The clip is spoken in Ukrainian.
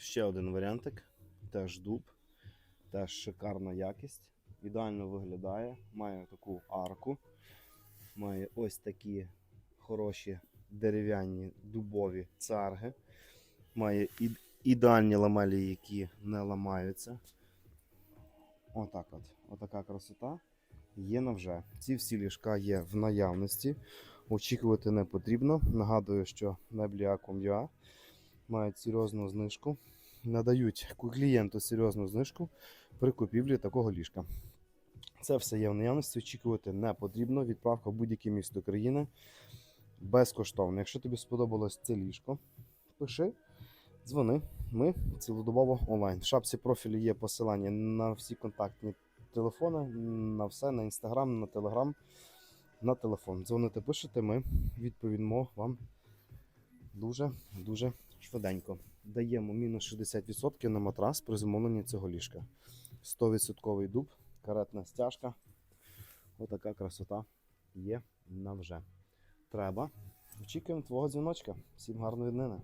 Ще один варіантик. Теж дуб, теж шикарна якість. Ідеально виглядає. Має таку арку. Має ось такі хороші дерев'яні дубові царги. Має ідеальні ламелі, які не ламаються. Отак от. Отака красота. Є на вже. Ці всі ліжка є в наявності. Очікувати не потрібно. Нагадую, що Acom.ua мають серйозну знижку. Надають клієнту серйозну знижку при купівлі такого ліжка. Це все є в наявності. Очікувати не потрібно. Відправка в будь-яке місто країни безкоштовно. Якщо тобі сподобалось це ліжко, пиши, дзвони. Ми цілодобово онлайн. В шапці профілю є посилання на всі контактні телефони, на все, на інстаграм, на телеграм, на телефон. Дзвоните, пишете, ми відповімо вам дуже дуже швиденько. Даємо мінус 60% на матрас при замовленні цього ліжка. 100% дуб, каретна стяжка. Отака красота є на вже. Треба. Очікуємо твого дзвіночка. Всім гарної днини.